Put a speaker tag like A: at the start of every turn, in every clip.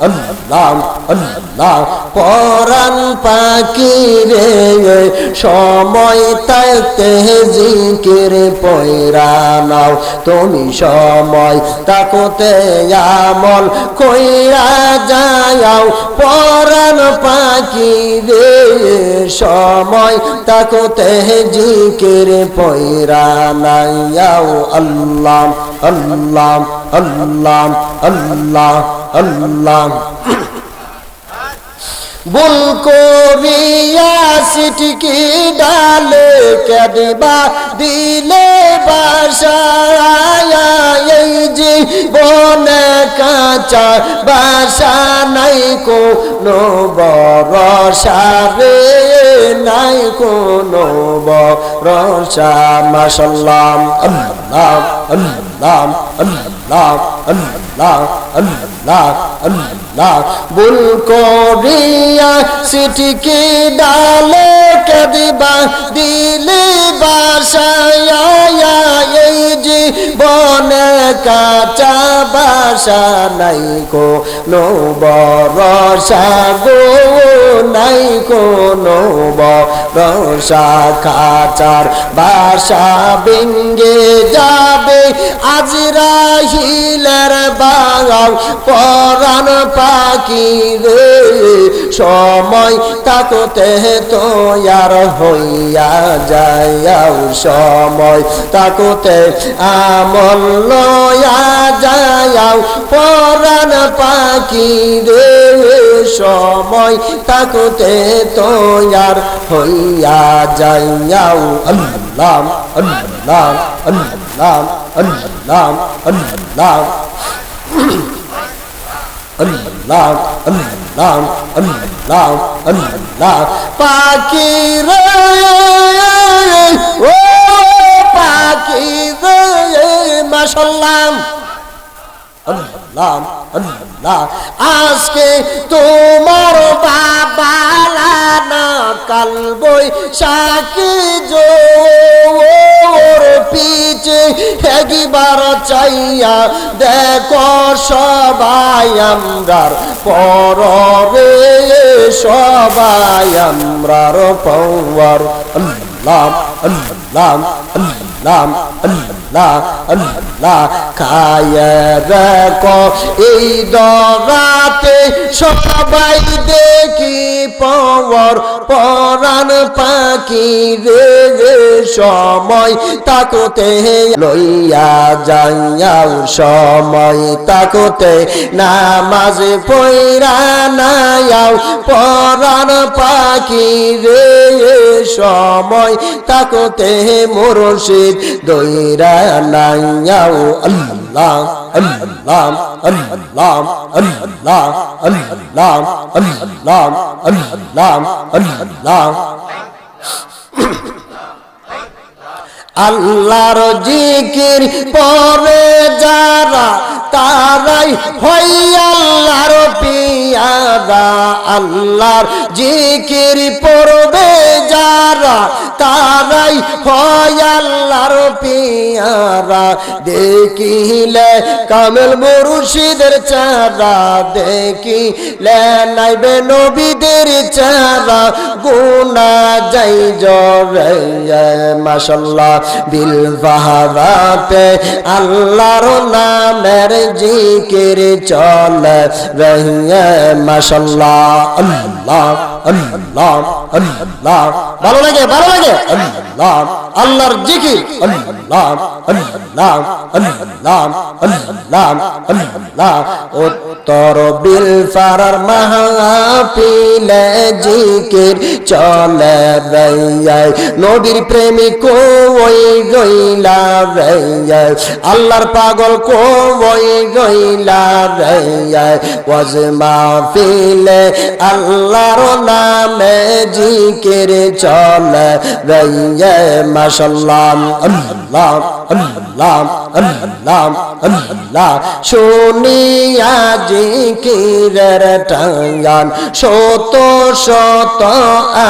A: Allah, Allah, পরাণ পাখি রে সময় তাইতে জিকির পয়রা নাও। তুমি সময় তাকতে আমল কইরা যাও পরাণ পাখি রে সময় তাকতে জিকির পয়রা নাইয়াও। আল্লাহ আল্লাহ আল্লাহ আল্লাহ। আল্লাহ। বুল করিয়া সিটকি ডালে কেদিবা দিলে বাসায় এই বনে কাঁচা বাসা নাই, কোনো বরসা রে নাই, কোনো বরসা মাসাল্লাম আল্লাহ। ভুল করিয়া সিটিকে ডালে কেদিবা দিলে বাসায় এই জীবন কাঁচা বাসা নাই কো নো বরসা গো, নাই কোনো বরসা খাচার বাসা বিঙ্গে যাবে আজরাহিলের বাগাও পরাণ পাখি রে। সময় তাকতে তো আর হইয়া যাও সময় তাকতে আমল লয়া যাও পরাণ পাখি রে সময় তাকতে তো আর হইয়া যাইয়াও। আল্লাহ আল্লাহ আল্লাহ আল্লাহ আল্লাহ আল্লাহ আল্লাহ আল্লাহ আল্লাহ। পাখি রে, ও পাখি রে আল্লাহ আজকে তোমার বাবা না কালবই সাকি জোর পিছে একবার চাইয়া দেখো সবাই আমরার পরে সবাই আমরার পৌর আল্লাহ আল্লাহ আল্লাহ আল্লাহ এই দরাতে সবাই দেখি পর পরাণ পাখি রে রে সময় তাকতে লইয়া যাইয়াও সময় তাকতে নামাজ পয়রা নায়াও, পরাণ পাখি রে সময় তাকতে মুর্শিদ দইরা নাইয়াও আল্লাহ আল্লাহ আল্লাহ আল্লাহ আল্লাহ আল্লাহ আল্লাহ আল্লাহ আল্লাহর জিকির পরে যারা তারাই হই আল্লাহর পিয়ারা আল্লাহর জিকির পড়বে যারা তারাই হয় পিয়ারা, দেখিলে কামেল মুর্শিদের চারা দেখিলে নাইবে নবীদের চারা গুনা যাই জরে, মাশাল্লাহ দিল বাহারাতে আল্লাহর নামের জিকির চল, রহিয়ে, মাশাল্লাহ, আল্লাহ। আল্লাহ আল্লাহ। ভালো লাগে ভালো লাগে? আল্লাহ, আল্লাহর জিকির? উত্তর বিল ফারার মাহফিলে জিকির চলে রইয়াই নবীর প্রেমিক ওই রইলা রইয়াই আল্লাহর পাগল কো ওই রইলা রইয়াই ওয়াজ মাহফিলে আল্লাহর নামে জিকির চলে রইয়াই মাশাল্লাহ, আল্লাহ আল্লাহ আল্লাহ আল্লাহ। শুনিয়া জিকিরের টাঙ্গান, শত শত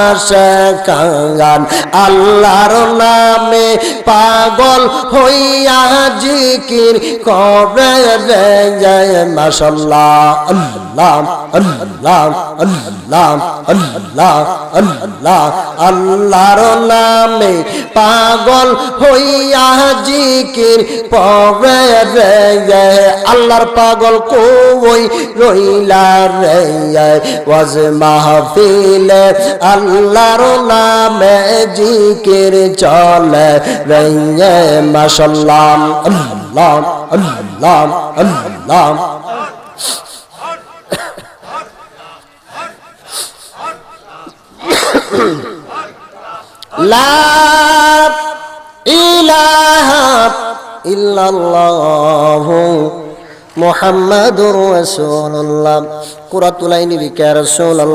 A: আশা কাঙ্গান। আল্লাহর নামে পাগল হইয়া জিকির করে রে জয় মাশাল্লাহ, আল্লাহ আল্লাহ আল্লাহ আল্লাহ আল্লাহ, আল্লাহর নামে পাগল হইয়া জিকির পরে রে আল্লাহর পাগল কই রইলা রে ওয়াজ মাহফিলে আল্লাহর নামে জিকির চলে রে। মাশাল্লাহ, আল্লাহ আল্লাহ আল্লাহ। লা ইলাহা ইল্লাল্লাহু মুহাম্মাদুর রাসূলুল্লাহ। কুরাতুল আইনি বিকা রাসূলুল্লাহ।